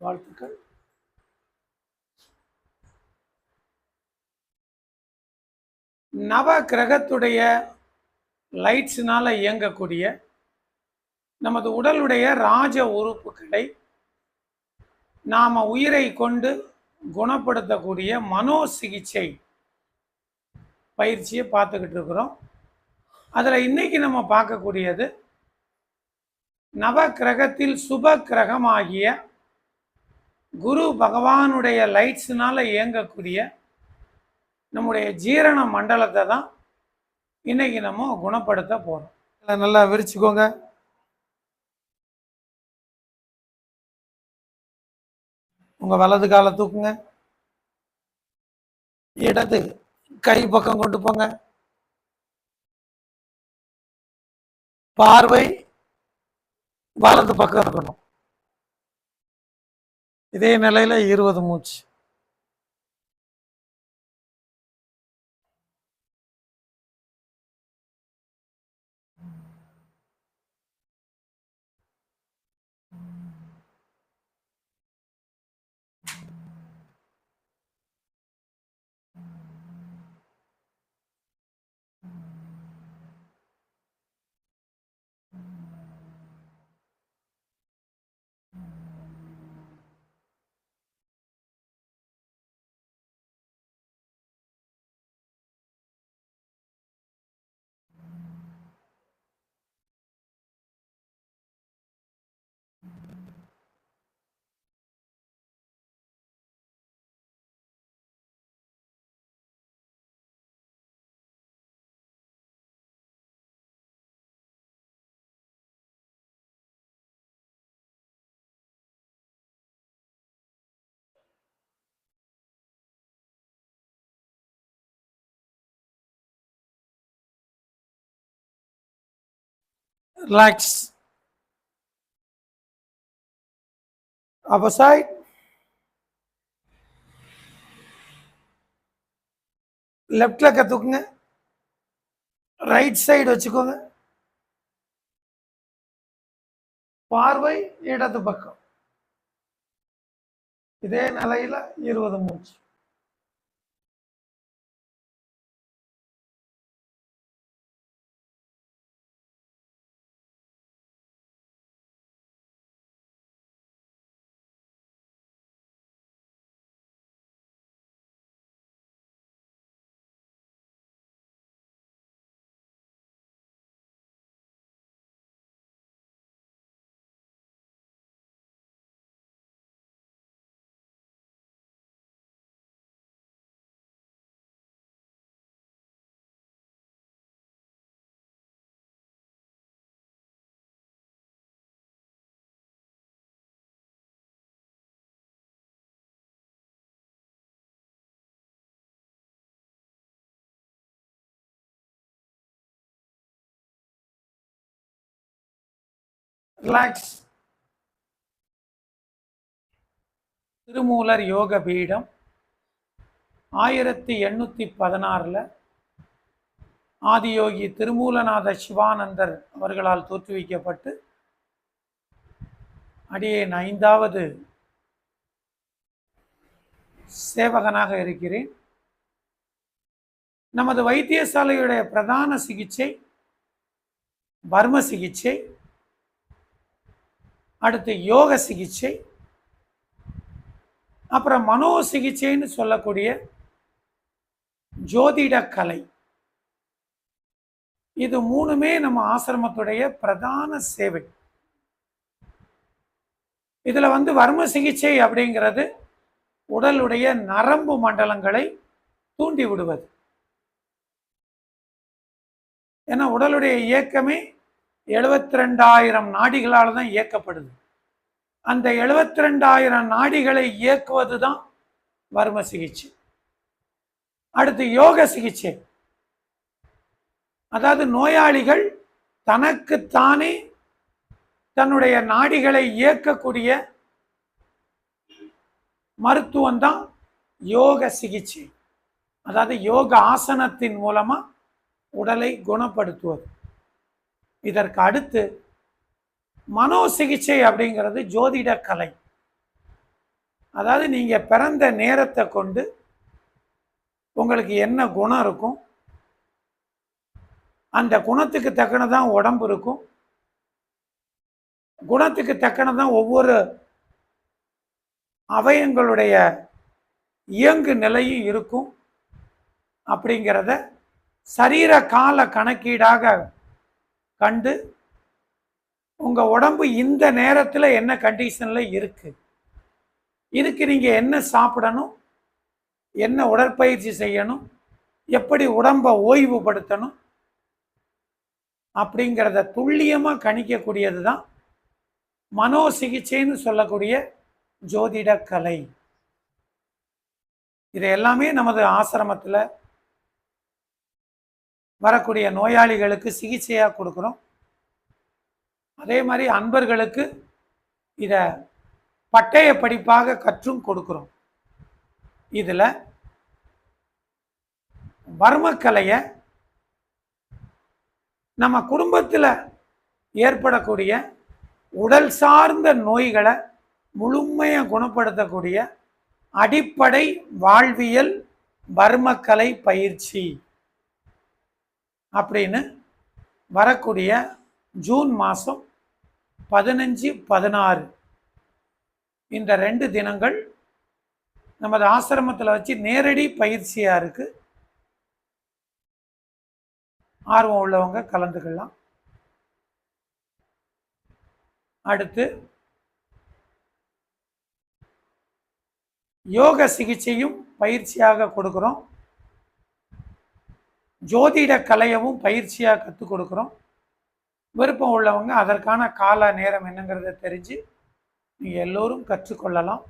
வாழ்த்துக்கள். நவ கிரகத்துடைய லைட்ஸினால் இயங்கக்கூடிய நமது உடலுடைய ராஜ உறுப்புகளை நாம் உயிரை கொண்டு குணப்படுத்தக்கூடிய மனோ சிகிச்சை பயிற்சியை பார்த்துக்கிட்டு இருக்கிறோம். அதில் இன்றைக்கி நம்ம பார்க்கக்கூடியது நவ கிரகத்தில் சுப கிரகமாகிய குரு பகவானுடைய லைட்ஸினால் இயங்கக்கூடிய நம்முடைய ஜீரண மண்டலத்தை தான் இன்றைக்கி நம்ம குணப்படுத்த போகிறோம் நல்லா விரிச்சுக்கோங்க. உங்கள் வலது காலை தூக்குங்க. இடது கை பக்கம் கொண்டு போங்க. பார்வை வலது பக்கம் இருக்கணும். இதே நிலையில இருபது மூச்சு. Relax. Upper side. லெஃப்டில் கற்றுக்குங்க ரைட் சைடு வச்சுக்கோங்க பார்வை இடது பக்கம் இதே நிலையில் இருபது மூச்சு ரிலாக்ஸ் திருமூலர் யோக பீடம் ஆயிரத்தி எண்ணூற்றி பதினாறில் ஆதியோகி திருமூலநாத சிவானந்தர் அவர்களால் தோற்றுவிக்கப்பட்டு அடியேன் ஐந்தாவது சேவகனாக இருக்கிறேன். நமது வைத்தியசாலையுடைய பிரதான சிகிச்சை பர்ம சிகிச்சை அடுத்து யோக சிகிச்சை அப்புறம் மனோ சிகிச்சைன்னு சொல்லக்கூடிய ஜோதிட கலை. இது மூணுமே நம்ம ஆசிரமத்துடைய பிரதான சேவை. இதில் வந்து வர்ம சிகிச்சை அப்படிங்கிறது உடலுடைய நரம்பு மண்டலங்களை தூண்டி விடுவது. ஏன்னா உடலுடைய இயக்கமே எழுபத்தி ரெண்டாயிரம் நாடிகளால் தான் இயக்கப்படுது. அந்த எழுபத்தி ரெண்டாயிரம் நாடிகளை இயக்குவது தான் வர்ம சிகிச்சை. அடுத்து யோக சிகிச்சை. அதாவது நோயாளிகள் தனக்குத்தானே தன்னுடைய நாடிகளை இயக்கக்கூடிய மருத்துவம் தான் யோக சிகிச்சை. அதாவது யோக ஆசனத்தின் மூலமாக உடலை குணப்படுத்துவது. இதற்கு அடுத்து மனோ சிகிச்சை அப்படிங்கிறது ஜோதிட கலை. அதாவது நீங்கள் பிறந்த நேரத்தை கொண்டு உங்களுக்கு என்ன குணம் இருக்கும்? அந்த குணத்துக்கு தக்கனதான் உடம்பு இருக்கும். குணத்துக்கு தக்கனதான் ஒவ்வொரு அவயங்களுடைய இயங்கு நிலையும் இருக்கும். அப்படிங்கிறத சரீர கால கணக்கீடாக கண்டு உங்கள் உடம்பு இந்த நேரத்தில் என்ன கண்டிஷனில் இருக்குது இதுக்கு நீங்கள் என்ன சாப்பிடணும்? என்ன உடற்பயிற்சி செய்யணும்? எப்படி உடம்பை ஓய்வுபடுத்தணும்? அப்படிங்கிறத துல்லியமாக கணிக்கக்கூடியது தான் மனோ சிகிச்சைன்னு சொல்லக்கூடிய ஜோதிட கலை இது எல்லாமே நமது ஆசிரமத்தில் வரக்கூடிய நோயாளிகளுக்கு சிகிச்சையாக கொடுக்குறோம் அதே மாதிரி அன்பர்களுக்கு இதை பட்டய படிப்பாக கற்றும் கொடுக்குறோம் இதில் வர்மக்கலையை நம்ம குடும்பத்தில் ஏற்படக்கூடிய உடல் சார்ந்த நோய்களை முழுமையாக குணப்படுத்தக்கூடிய அடிப்படை வாழ்வியல் வர்மக்கலை பயிற்சி. அப்படின்னு வரக்கூடிய ஜூன் மாதம் பதினஞ்சு பதினாறு. இந்த ரெண்டு தினங்கள் நமது ஆசிரமத்தில் வச்சு நேரடி பயிற்சியாக இருக்குது ஆர்வம் உள்ளவங்க கலந்துக்கலாம். அடுத்து யோக சிகிச்சையும் பயிற்சியாக கொடுக்குறோம். ஜோதிட கலையவும் பயிற்சியாக கற்றுக் கொடுக்குறோம். விருப்பம் உள்ளவங்க அதற்கான கால நேரம் என்னங்கிறத தெரிஞ்சு நீங்கள் எல்லோரும் கற்றுக்கொள்ளலாம்.